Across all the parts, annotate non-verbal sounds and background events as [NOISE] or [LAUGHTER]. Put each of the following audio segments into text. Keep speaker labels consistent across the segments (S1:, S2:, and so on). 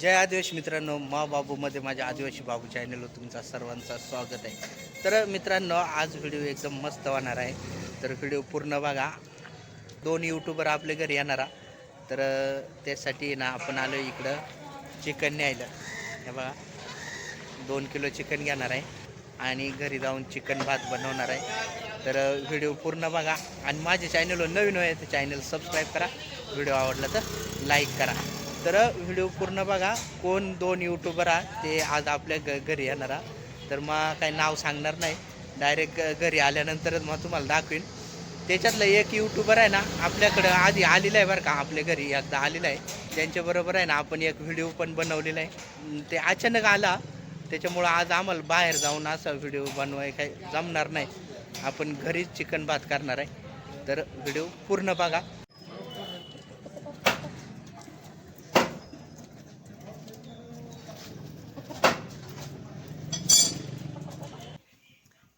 S1: जय आदिवासी मित्रांनो मा बाबूमध्ये माझ्या आदिवासी बाबू चॅनलवर तुमचा सर्वांचं स्वागत आहे. तर मित्रांनो आज व्हिडिओ एकदम मस्त होणार आहे. तर व्हिडिओ पूर्ण बघा. दोन यूट्यूबर आपल्या घरी येणारा तर त्यासाठी ना आपण आलो इकडं चिकन न्यायला. हे बघा. दोन किलो चिकन घेणार आहे. आणि घरी जाऊन चिकन भात बनवणार आहे. तर व्हिडिओ पूर्ण बघा. आणि माझ्या चॅनलवर नवीन होय तर चॅनल सबस्क्राईब करा. व्हिडिओ आवडला तर लाईक करा. तर व्हिडिओ पूर्ण बघा. कोण दोन यूट्यूबर आहात ते आज आपल्या घ घरी येणार आहे. तर मग काही नाव सांगणार नाही. डायरेक्ट घरी आल्यानंतरच मग तुम्हाला दाखवीन. त्याच्यातलं एक यूट्यूबर आहे ना आपल्याकडं आधी आलेलं आहे बरं का आपल्या घरी एकदा आलेलं आहे. त्यांच्याबरोबर आहे ना आपण एक व्हिडिओ पण बनवलेला आहे. ते अचानक आला. त्याच्यामुळं आज आम्हाला बाहेर जाऊन असा व्हिडिओ बनवाय काही जमणार नाही. आपण घरीच चिकन भात करणार आहे. तर व्हिडिओ पूर्ण बघा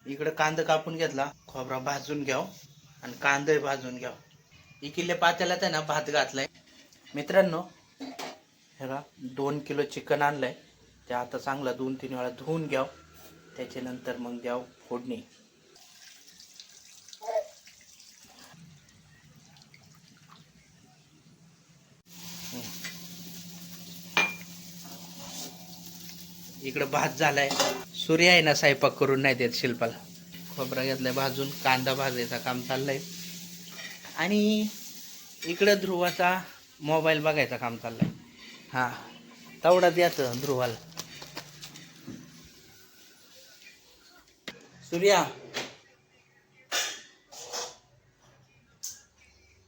S1: इकडं कांदा कापून घेतला खोबरा भाजून घ्याव आणि कांदे भाजून घ्याव. इकडल्या पात्याला आहे ना भात घातलाय. मित्रांनो हे बघा दोन किलो चिकन आणलंय. ते आता चांगला दोन तीन वेळा धुवून घ्याव. त्याच्यानंतर मग द्याव फोडणी. इकडं भात झालाय. सूर्य आहे ना स्वयंपाक करून नाही देत शिल्पाला. खोबरा घेतलाय भाजून कांदा भाजायचा काम चाललंय. आणि इकडं ध्रुवाचा मोबाईल बघायचा काम चाललंय. हा तेवढा द्याचं ध्रुवाला. सूर्या.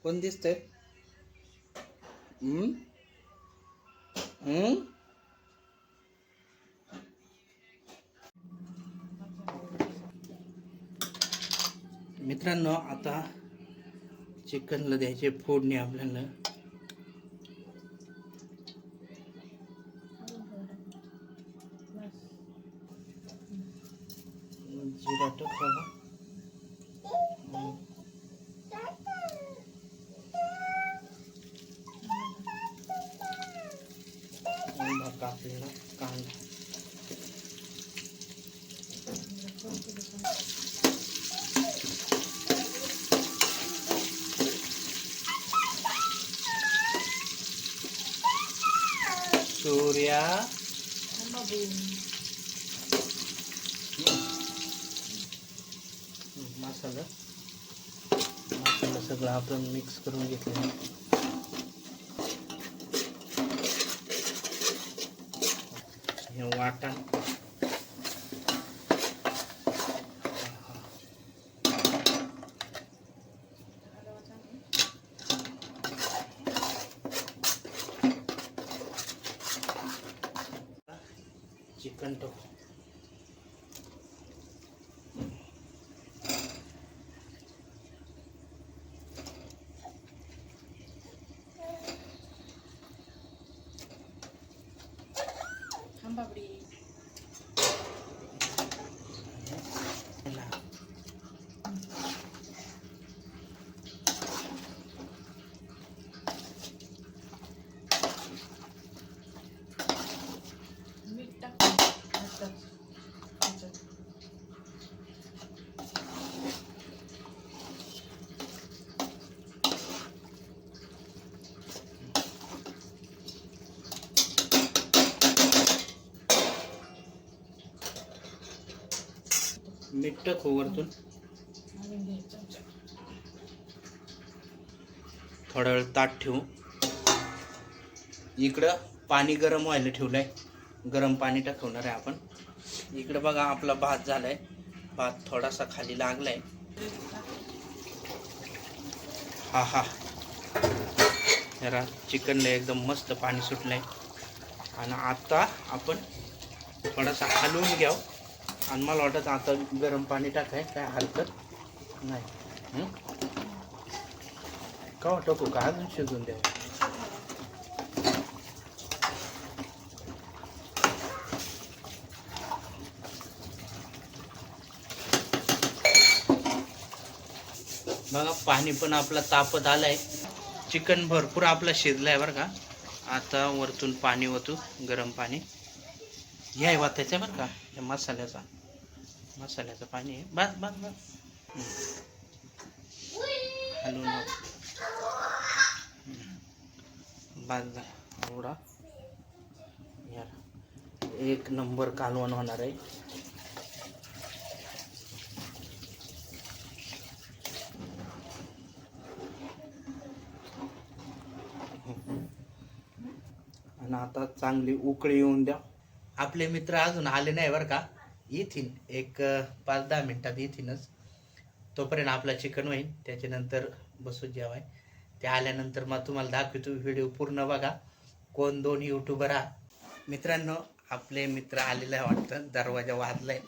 S1: कोण दिसतंय? हम्म? हम्म? मित्रांनो आता चिकनला द्यायचे फोडणी आपल्याला. जिरा टाकावा कापलेला कांदा. सूर्या हम्म, मसाला मसाला सगळं आपण मिक्स करून घेतलेला हे वाटण चिकन टाकू ना. मीठ टाकू वरतून. थोडा वेळ ताट ठेवू. इकडं पाणी गरम व्हायला ठेवलंय. गरम पाणी टाकवणार आहे आपण. इकडं बघा आपला भात झालाय. भात थोडासा खाली लागलाय. हा हा. जरा चिकनला एकदम मस्त पाणी सुटलंय. आणि आता आपण थोडासा हलवून घ्याव. आणि मला वाटत आता गरम पाणी टाकाय काय हरकत नाही. का टाकू का? अजून शिजून द्या. बघा पाणी पण आपला तापत आलाय. चिकन भरपूर आपला शिजलाय बरं का? आता वरतून पाणी ओतू गरम पाणी. घ्याय त्याच्या बरं का? या मसाल्याचा. मसाल्याचं पाणी आहे. बस बस बस. हम्म. हलवून बस एवढा. यार एक नंबर कालवण होणार आहे. आणि आता चांगली उकळी येऊन द्या. आपले मित्र अजून आले नाही बरं का? येतील एक पाच दहा मिनटात येतीलच तोपर्यंत आपला चिकन होईल. त्याच्यानंतर बसू जेवाय. ते आल्यानंतर मग तुम्हाला दाखवतो व्हिडिओ पूर्ण बघा. कोण दोन युट्यूबर आहात. मित्रांनो आपले मित्र आलेले आहे वाटतं. दरवाजा वाजलाय.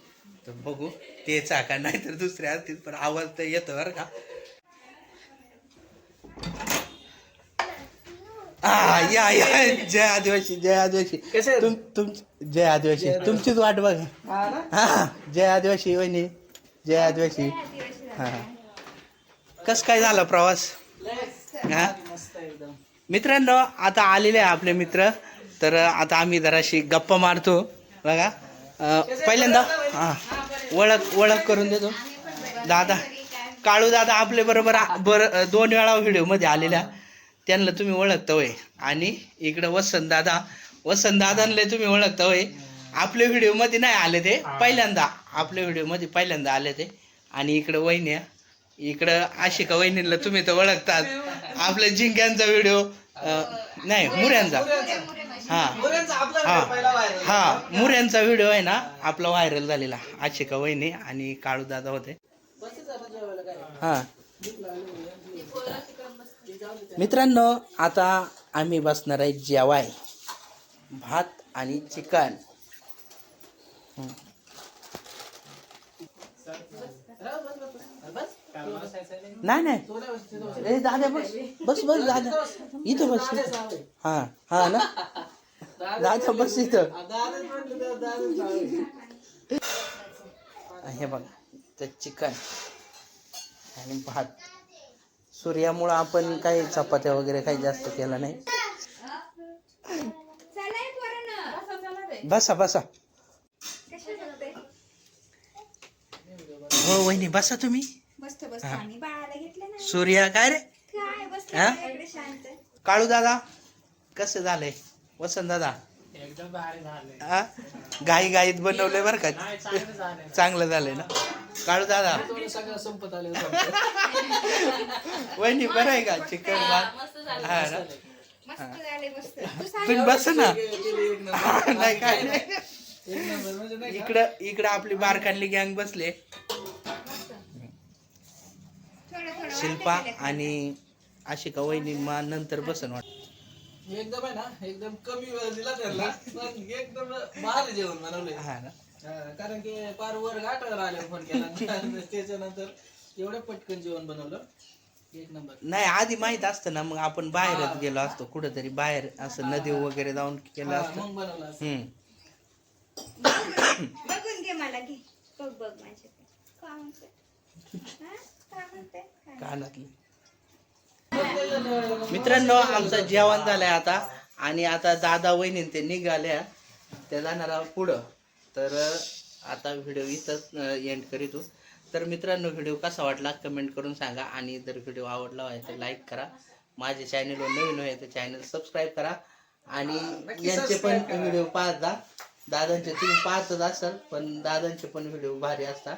S1: तर बघू. तेच आहे का? नाही तर दुसरे असतील पण आवाज तर येतो बरं का. हा या या. जय आदिवासी जय आदिवासी.
S2: कसे
S1: तुम तुम जय आदिवासी. तुमचीच वाट बघा. हा जय आदिवासी वहिनी. जय आदिवासी. हा कस काय झाला प्रवास? हा?
S2: मस्त एकदम
S1: मित्रांनो आता आलेले आहे आपले मित्र. तर आता आम्ही जराशी गप्पा मारतो. बघा. अं, पहिल्यांदा हा. ओळख ओळख करून देतो. दादा. काळू दादा आपले बरोबर बर दोन वेळा व्हिडिओमध्ये आलेल्या. त्यांना तुम्ही ओळखता होय. आणि इकडं वसंत दादा वसंत दादांना तुम्ही ओळखता होय. आपल्या व्हिडिओमध्ये नाही आले ते पहिल्यांदा. आपल्या व्हिडिओमध्ये पहिल्यांदा आले ते. आणि इकडं वहिनी इकडं आशिका वहिनीला तुम्ही तर ओळखतात. आपल्या जिंक्यांचा व्हिडिओ नाही मुऱ्यांचा. हा. हा. हा मुऱ्यांचा व्हिडिओ आहे ना आपला व्हायरल झालेला. आशिका वहिनी आणि काळू दादा होते. हा. मित्रांनो आता आम्ही बसणार आहे जेवाय भात आणि चिकन.
S2: नाही.
S1: नाही.
S2: बस, बस.
S1: दादा बस बस बस दादा. इथं बस. हा हा ना.
S2: दादा-
S1: बस इथं. हे बघा तर चिकन आणि भात. सूर्यामुळं आपण काही चपात्या वगैरे काही जास्त केलं नाही. बसा बसा. हो वहिनी बसा तुम्ही. सूर्या काय रे? हा? काळू दादा कसं झालंय? वसंत दादा. हा? घाई घाईत बनवलंय बरं का?
S2: चांगलं झालंय.
S1: ना? काळू दादा.
S2: संपत आलं
S1: वहिनी बरं आहे का? चिकन भात? हा ना? तुम्ही बस ना.
S2: एक नंबर. [LAUGHS]
S1: नाही काय नाही.
S2: एक नंबर म्हणजे?
S1: इकडं इकडं आपली बारकांली गँग बसले.
S3: थोडं थोडं
S1: शिल्पा आणि आशिका वहिनी मा नंतर बसन वाट
S2: एकदम आहे ना एकदम कमी वेळ दिला त्यांना पण एकदम भारी जेवण बनवलंय.
S1: हा ना.
S2: हा, कारण की पार वर घाटावर आले फोन केला त्याच्यानंतर एवढं पटकन जेवण बनवलं. एक नंबर.
S1: नाही आधी माहीत असतं ना मग आपण बाहेरच गेलो असतो कुठेतरी बाहेर असं नदी वगैरे जाऊन केलं
S2: हा,
S1: असतं.
S2: मग बनवलं असं.
S1: हम्म.
S3: बघून घे मला घे. बघ बघ माझे काय म्हणते? हा? काय म्हणते? काय?
S1: कानातले. मित्रांनो आमचं जेवण झालंय आता. आणि आता दादा वहिनी ते निघाल्या. त्या जाणार पुढं. तर आता व्हिडिओ इथंच एंड करीतो तर मित्रांनो व्हिडिओ कसा वाटला कमेंट करून सांगा. आणि जर व्हिडिओ आवडला आहे तर लाईक करा. माझ्या चॅनलवर नवीन आहे तर चॅनल सबस्क्राईब करा. आणि यांचे पण. व्हिडिओ पाहत जा. दादांचे तुम्ही पाहतच असाल पण दादांचे पण व्हिडिओ भारी असतात.